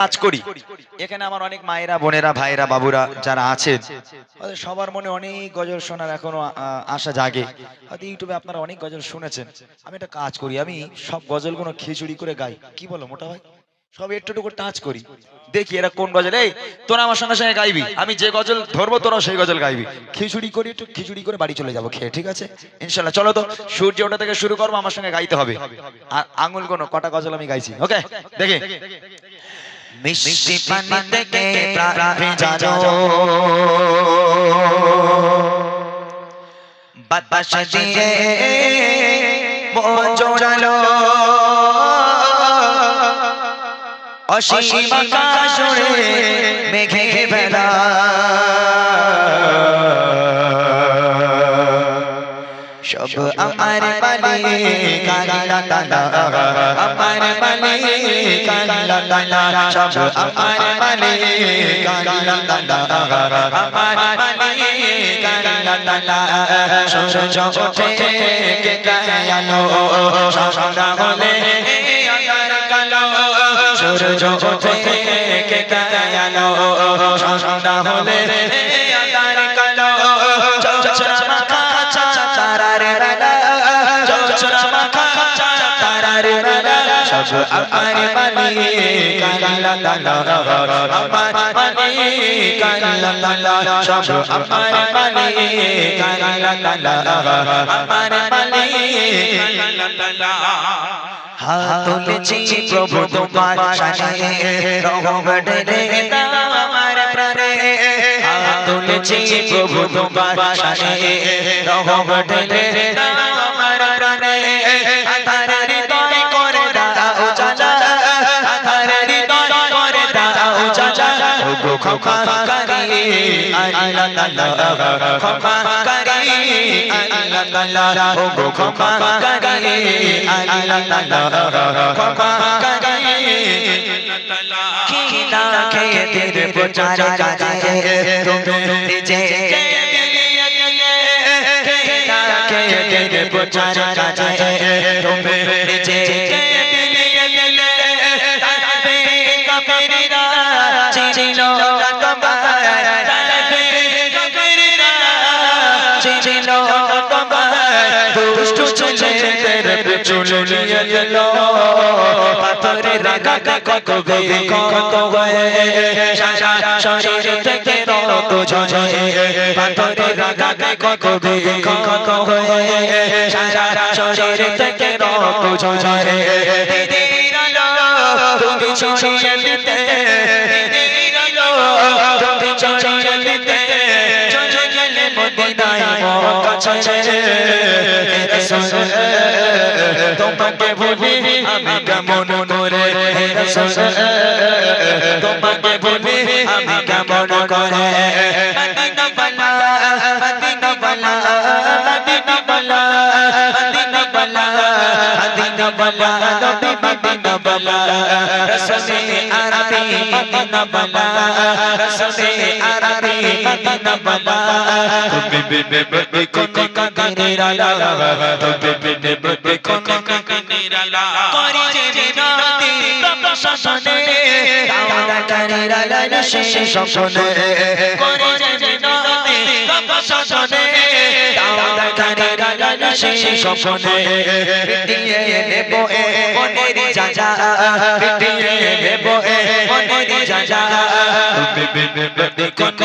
কাজ করি। এখানে আমার অনেক মায়েরা, বোনেরা ভাইরা বাবুরা যারা আছেন সবার মনে অনেক গজল শোনার এখনও আশা জাগে। হয়তো ইউটিউবে আপনারা অনেক গজল শুনেছেন। আমি একটা কাজ করি, আমি সব গজলগুলো খিচুড়ি করে গাই। কি বলো মোটা ভাই? সব একটু একটু করে টাচ করি। দেখি এরা কোন গজল। এই, তোরা আমার সঙ্গে সঙ্গে গাইবি। আমি যে গজল ধরবো তোরা সেই গজল গাইবি। খিচুড়ি করি, একটু খিচুড়ি করে বাড়ি চলে যাব। খেয়ে, ঠিক আছে? ইনশাল্লাহ, চলো তো, সূর্য ওটা থেকে শুরু করব, আমার সঙ্গে গাইতে হবে। আর আঙুল কোনো কটা গজল আমি গাইছি, ওকে? দেখে। মিষ্টি পানি থেকে প্রাণ ভেজানো বাতাস দিয়ে মন জোড়ালো অসীম আকাশ মেঘে বেলা সব আমার মালিক আল্লাহ তাআলা আমার মালিক আল্লাহ তাআলা সব আমার মালিক আল্লাহ তাআলা আমার মালিক আল্লাহ তাআলা সূর্য ওঠে কে গায়ালো সন্ধ্যা হলে আকার কালো সূর্য ওঠে কে গায়ালো সন্ধ্যা হলে সব আমার মালিক আল্লাহ তাআলা আমার মালিক আল্লাহ তাআলা সব আমার মালিক আল্লাহ তাআলা আমার মালিক আল্লাহ তাআলা হাত তুলেছি প্রভু তোমার শানে রহম ঢেলে দাও আমার প্রাণে হাত তুলেছি প্রভু তোমার শানে রহম ঢেলে দাও আমার প্রাণে ক্ষমা করি আল্লাহ তাআলা। ক্ষমা করি আল্লাহ তাআলা। ও গো ক্ষমা করি দুষ্টু ছেলেদের নিয়ে গেল। পাথরে রাগা কত বে কত শরীর থেকে রক্ত ঝরে। পাথরে রাগা কত বে কত শরীর থেকে রক্ত ঝরে। তুমি ছড়িয়ে মদিনায় ছেড়ে রাসূল তোমাকে ভুলি আমি কেমন করে তোমাকে ভুলি আমি কেমন করে বালা নবী মদিনা বালা রাসূল আরবি মদিনা যে বিনতি প্রশাসনে প্রশাসনে শেষ স্বপ্নে পিটিয়ে নেব এ মনের জাজা পিটিয়ে নেব এ মনের জাজা কোন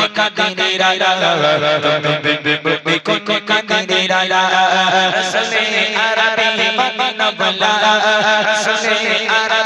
বিবে বিবে কোন কাদির আলা রসলে আরবি মদিনা বলা রসলে আরবি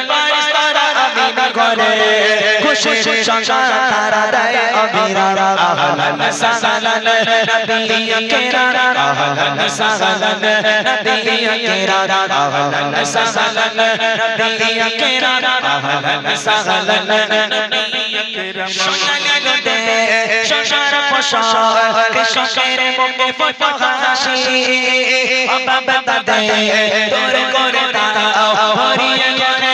সংসার তারা দেয় অবিরাম আহলান সাহলান নবী কিরাম আহলান সাহলান নবী কিরাম আহলান সাহলান নবী কিরাম আহলান সাহলান নবী কিরাম সোনালি রোদে সংসার ফসল কৃষকের মুখে ফোটা হাসি বাবা দাদা তোর করে দাও হরিয়ে করে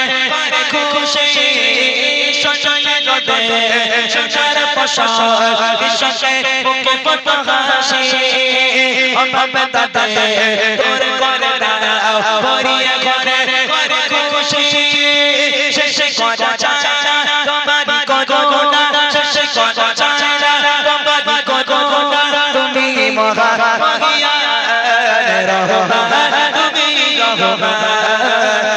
খুশি রোদে সংসার ফসল কৃষকের মুখে হাসি। বাবা দাদা, তোর করে দাও হরিয়ে করে করে খুশি। শেষে করা চাচা তোমারি করোনা শেষে করা চাচা তোমারি করোনা তুমি মহা রহমান, তুমি রহমান।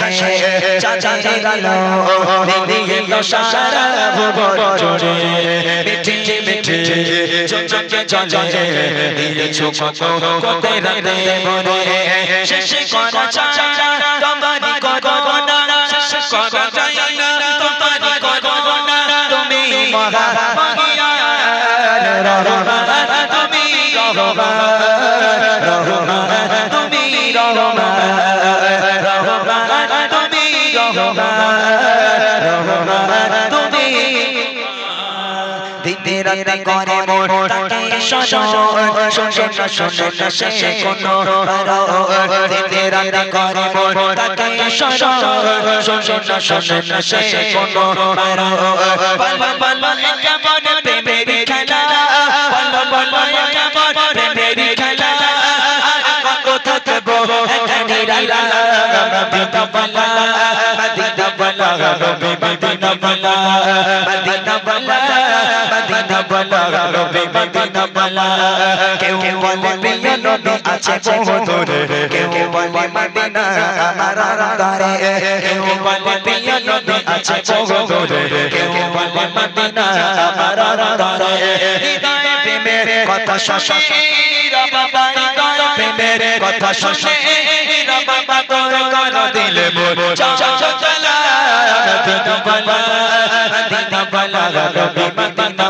আকাশে চাচারে গালো দিদিয়ে তো সারা ভুবন জুড়ে মিঠে মিঠে চোখে চলে দিয়েছ কত কত রাতে মরে শেষে করা চাচা তোমারি করোনা শেষ করা যায় না তোমারি করোনা তুমি মহা রহমান তুমি রহমান দিতে রাতে করে মোর তাকে শোনো শোনো না শোনো না সে কোনো দিতে রাতে করে মোর তাকে শোনো শোনো না শোনো না সে কোনো বল বল কেমন প্রেমের খেলা বল বল কেমন প্রেমের খেলা আর কত থাকব এখানে রালা মদিনা বলা মদিনা বলা রবি মদিনা বলা মদিনা বলা আছে বহু দূরে কেউ বলে মদিনা আমার আন্দারে কেউ বলে প্রিয় নবী আছে বহু দূরে কেউ বলে মদিনা আমার আন্দারে হৃদয় প্রেমের কথা শশে বাবা হৃদয় প্রেমের কথা শশে বাবা তোর কর দিলে মোর চলা মদিনা বলা মদিনা বলা রবি মদিনা